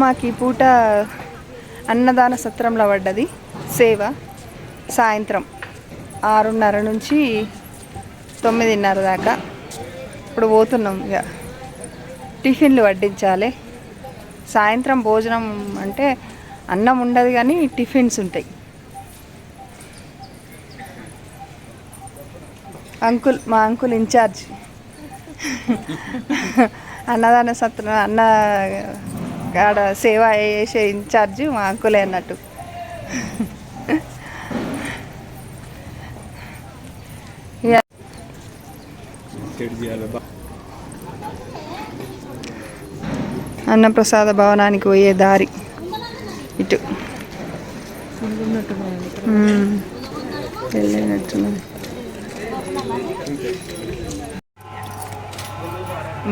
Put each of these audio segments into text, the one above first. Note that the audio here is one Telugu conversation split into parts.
మాకు ఈ పూట అన్నదాన సత్రంలో పడ్డది. సేవ సాయంత్రం ఆరున్నర నుంచి తొమ్మిదిన్నర దాకా ఇప్పుడు పోతున్నాం ఇక. టిఫిన్లు వడ్డించాలి. సాయంత్రం భోజనం అంటే అన్నం ఉండదు కానీ టిఫిన్స్ ఉంటాయి. అంకుల్ మా అంకుల్ ఇన్ఛార్జ్. అన్నదాన సత్రం అన్న కాడ సేవ చేసే ఇన్ఛార్జ్ మా అంకులే అన్నట్టు. అన్నప్రసాద భవనానికి పోయే దారి. ఇటు. వెళ్ళినట్టున్నది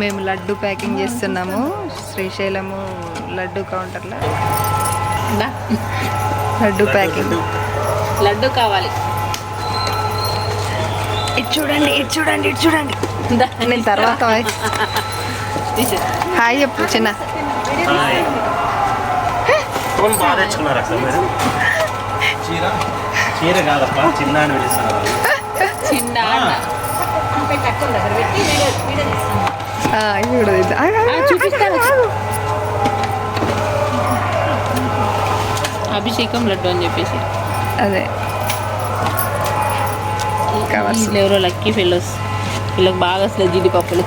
మేము లడ్డు ప్యాకింగ్ చేస్తున్నాము. శ్రీశైలము లడ్డు కౌంటర్లో. లడ్డు ప్యాకింగ్. లడ్డు. కావాలి. ఇటు చూడండి ఇటు చూడండి ఇటు చూడండి. నేను తర్వాత. హాయ్ చెప్పు చిన్న. చీర? కాదప్ప చిన్న చిన్న ఆ, చూపిస్తాను అభిషేకం లడ్డు అని చెప్పేసి. అదే. ఎవరో లక్కీ ఫెలోస్ వీళ్ళకి బాగా వస్తుంది జీడిపప్పులు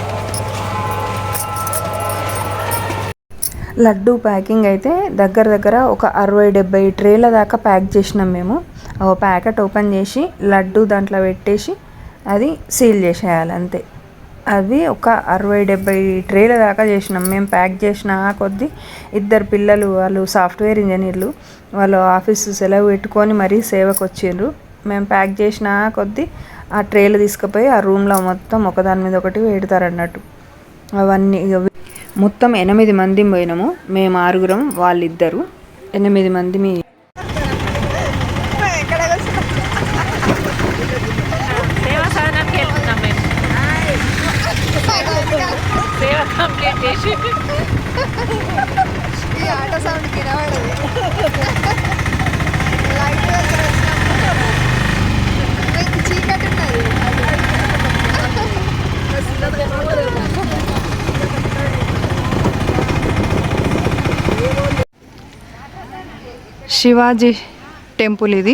లడ్డు ప్యాకింగ్ అయితే దగ్గర దగ్గర ఒక అరవై డెబ్బై ట్రేల దాకా ప్యాక్ చేసినాం మేము. ప్యాకెట్ ఓపెన్ చేసి లడ్డు దాంట్లో పెట్టేసి అది సీల్ చేసేయాలి అంతే. అవి ఒక అరవై డెబ్బై ట్రేల దాకా చేసినాం. మేము ప్యాక్ చేసిన కొద్దీ ఇద్దరు పిల్లలు వాళ్ళు సాఫ్ట్వేర్ ఇంజనీర్లు వాళ్ళు ఆఫీస్ సెలవు పెట్టుకొని మరీ సేవకు వచ్చిండ్రు మేము ప్యాక్ చేసిన కొద్దీ ఆ ట్రేలు తీసుకుపోయి ఆ రూమ్లో మొత్తం ఒకదాని మీద ఒకటి పెడతారన్నట్టు. అవన్నీ మొత్తం ఎనిమిది మంది పోయినాము. మేము ఆరుగురం వాళ్ళిద్దరు. ఎనిమిది మంది మీ సేవా సాధనానికి వెళ్తున్నాం మేము సేవ కంప్లీట్ చేసి శివాజీ టెంపుల్ ఇది.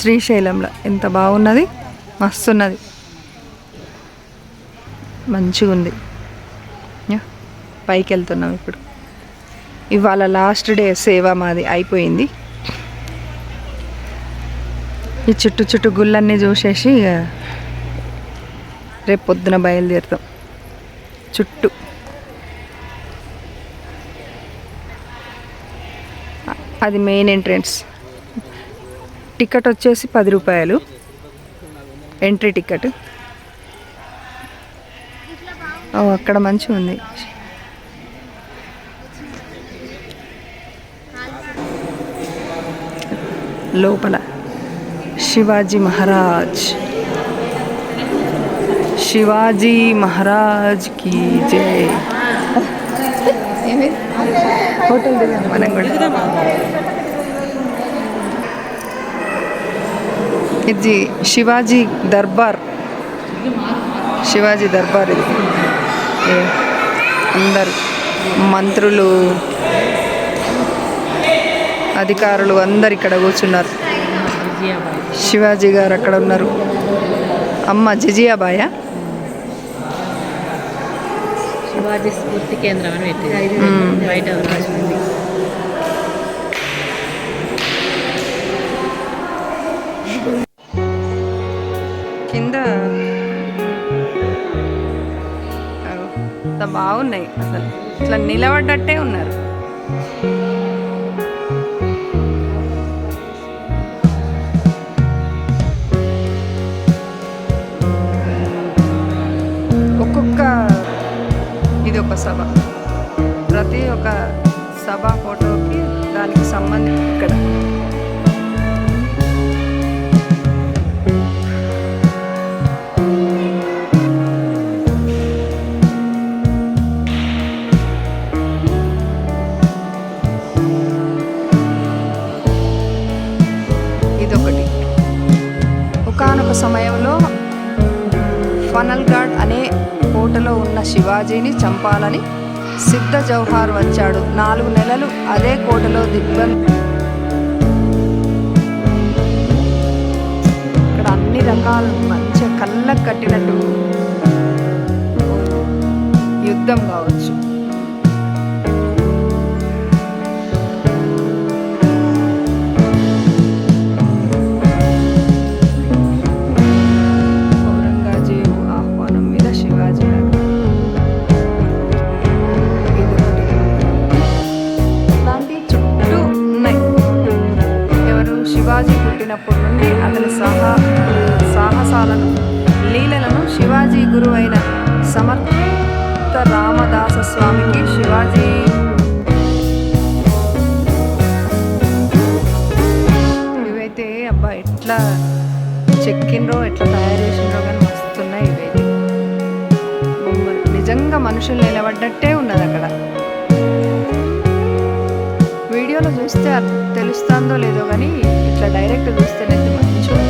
శ్రీశైలంలో ఎంత బాగున్నది మస్తున్నది. మంచిగా ఉంది పైకి వెళ్తున్నాం ఇప్పుడు. ఇవాళ లాస్ట్ డే సేవ మాది అయిపోయింది. ఈ చుట్టూ చుట్టూ గుళ్ళన్నీ చూసేసి రేపు పొద్దున బయలుదేరుతాం. చుట్టూ. అది మెయిన్ ఎంట్రన్స్ టికెట్ వచ్చేసి పది రూపాయలు. ఎంట్రీ టికెట్ అక్కడ మంచిగా ఉంది లోపల. శివాజీ మహారాజ్. శివాజీ మహారాజ్కి జై. హోటల్ మనం కూడా. ఇది శివాజీ దర్బార్. శివాజీ దర్బార్ ఇది. అందరు మంత్రులు అధికారులు అందరు ఇక్కడ కూర్చున్నారు. శివాజీ గారు అక్కడ ఉన్నారు. అమ్మ జిజియాబాయ? శివాజీ స్ఫూర్తి కేంద్రం అని పెట్టింది. బయట రాసింది కింద బాగున్నాయి. అసలు ఇట్లా నిలబడ్డట్టే ఉన్నారు. సభా ఫోటోకి దానికి సంబంధం ఇక్కడ. ఇదొకటి. ఒకనొక సమయంలో ఫనల్గాడ్ అనే కోటలో ఉన్న శివాజీని చంపాలని సిద్ధ జౌహార్ వచ్చాడు. నాలుగు నెలలు అదే కోటలో దిగ్బల్ ఇక్కడ అన్ని రకాలు మంచిగా కళ్ళకు కట్టినట్టు యుద్ధం కావచ్చు. స్వామికి శివాజీ. ఇవైతే అబ్బా ఎట్లా చెక్కిండ్రో ఎట్లా తయారు చేసిండ్రో కానీ మస్తున్నాయి ఇవైతే. నిజంగా మనుషులు నిలబడ్డట్టే ఉన్నది అక్కడ. వీడియోలో చూస్తే తెలుస్తుందో లేదో కానీ ఇట్లా డైరెక్ట్ చూస్తేనైతే మంచిగా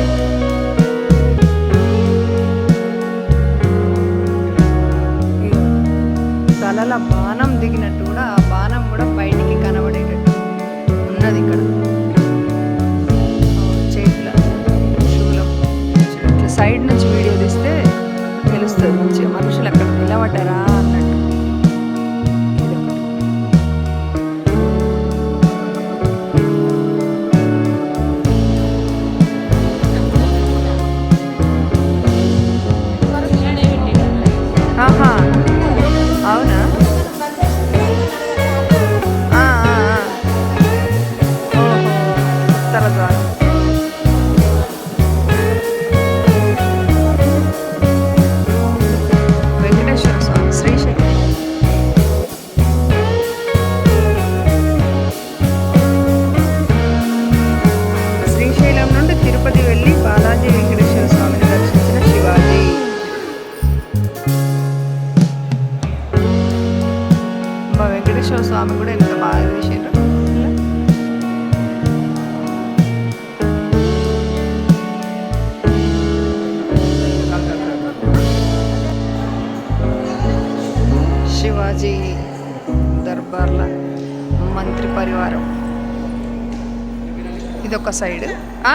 ఇదొక సైడ్. ఆ?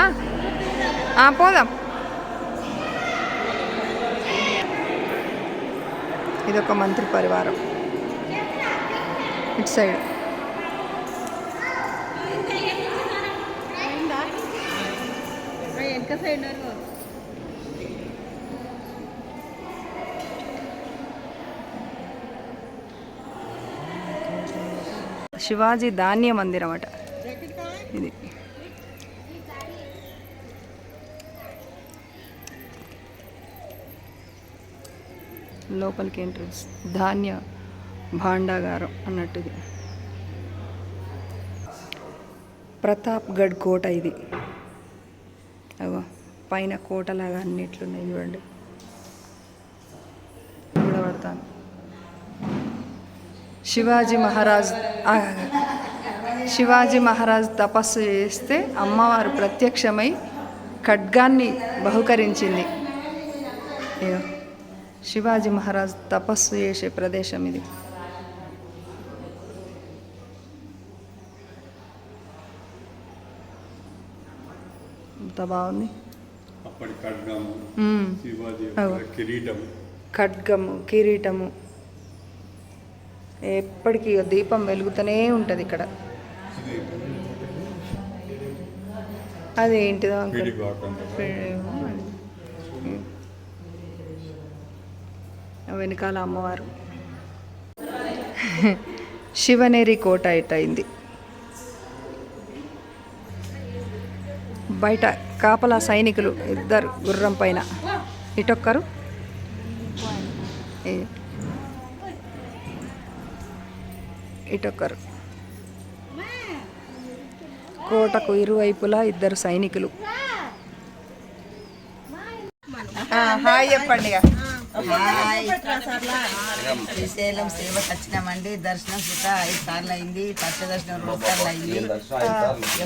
ఆ, పోదాం. ఇదొక మంత్రి పరివారం. ఇటు సైడ్. వెనక సైడ్ శివాజీ ధాన్య మందిరం అట ఇది. లోపలికి ఎంట్రన్స్. ధాన్య భాండాగారం అన్నట్టుది. ప్రతాప్గఢ్ కోట ఇది. అగో పైన కోటలాగా అన్నిట్లున్నాయి చూడండి. చూడబడతాను శివాజీ మహారాజ్ శివాజీ మహారాజ్ తపస్సు చేస్తే అమ్మవారు ప్రత్యక్షమై ఖడ్గాన్ని బహుకరించింది. ఇగో, శివాజీ మహారాజ్ తపస్సు చేసే ప్రదేశం ఇది. ఎంత బాగుంది. ఖడ్గము కిరీటము. ఎప్పటికీ దీపం వెలుగుతూనే ఉంటుంది ఇక్కడ. అదేంటిదో అంకుల్ పిడిబాకం ఏమో అది. ఆ వెనకాల అమ్మవారు. శివనేరి కోట ఇట్ అయింది బయట కాపలా సైనికులు ఇద్దరు గుర్రం పైన. ఇటొక్కరు? ఇటొక్కరు. కోటకు ఇరువైపులా ఇద్దరు సైనికులు. హాయ్ చెప్పండి శ్రీశైలం సేవకు వచ్చినామండి దర్శనం సుత ఐదు సార్లు అయింది. పచ్చ దర్శనం? రెండు సార్లు. అయింది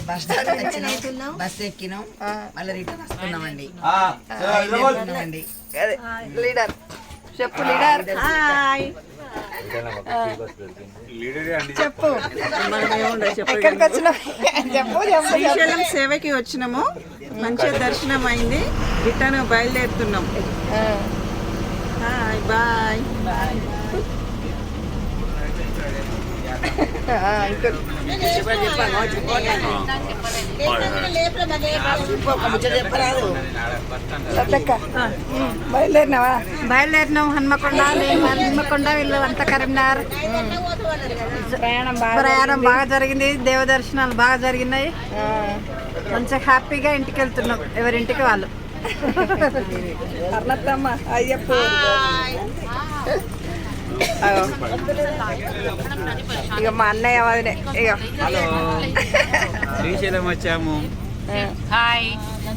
బస్ స్టాండ్ వచ్చినాం బస్ ఎక్కినాం. మళ్ళీ రిటర్న్ వస్తున్నామండి. అదే లీడర్. చెప్పు లీడర్. ఎక్కడికి చెప్పు చెప్పు శ్రీశైలం సేవకి వచ్చినాము. మంచిగా దర్శనం అయింది. రిటర్న్ బయలుదేరుతున్నాం. హాయ్ బాయ్ లతక్క బయలుదేరినావా? బయలుదేరినాం. హన్మకొండ హన్మకొండ వీళ్ళు అంతా కరీంనగర్. ప్రయాణం బాగా ప్రయాణం బాగా జరిగింది. దేవ దర్శనాలు బాగా జరిగినాయి. మంచిగా హ్యాపీగా ఇంటికి వెళ్తున్నాం ఎవరింటికి వాళ్ళు. అన్నత్తమ్మ అయ్యప్ప. ఇక మా అన్నయ్య వదినే. ఇక శ్రీశైలం వచ్చాము. హాయ్.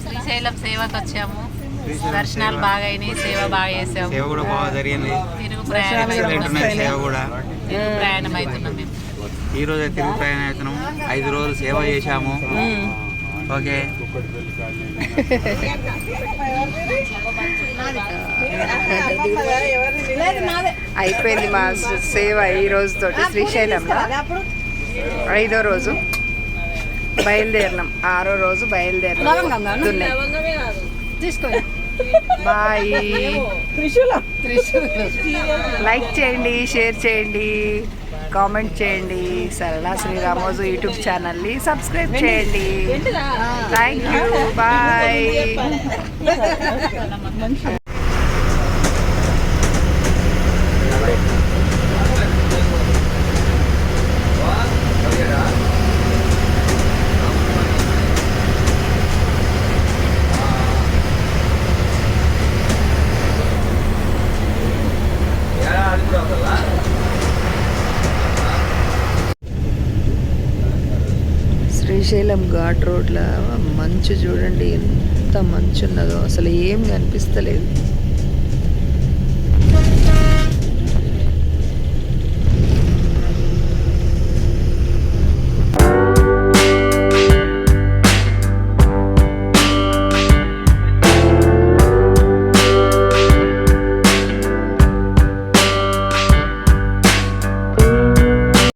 శ్రీశైలం సేవకు వచ్చాము. దర్శనాలు బాగా అయినాయి సేవ బాగా చేసాము. సేవ కూడా బాగా జరిగింది. తిరుగు ప్రయాణం సేవ కూడా. తిరుగు ప్రయాణం అవుతున్నాం మేము. ఈ రోజు తిరుగు ప్రయాణం అవుతున్నాం ఐదు రోజులు సేవ చేశాము. ఓకే. అయిపోయింది మా సేవ ఈ రోజుతోటి శ్రీశైలంలో. ఐదో రోజు బయలుదేరినాం. ఆరో రోజు బయలుదేరినాం. తీసుకోండి బాయ్. లైక్ చేయండి షేర్ చేయండి. కామెంట్ చేయండి. సరళ శ్రీరామోజు యూట్యూబ్ ఛానల్ని సబ్స్క్రైబ్ చేయండి. Thank you bye Srisailam ghat రోడ్ల మంచు చూడండి ఎంత మంచు ఉన్నదో అసలు ఏం కనిపిస్తలేదు.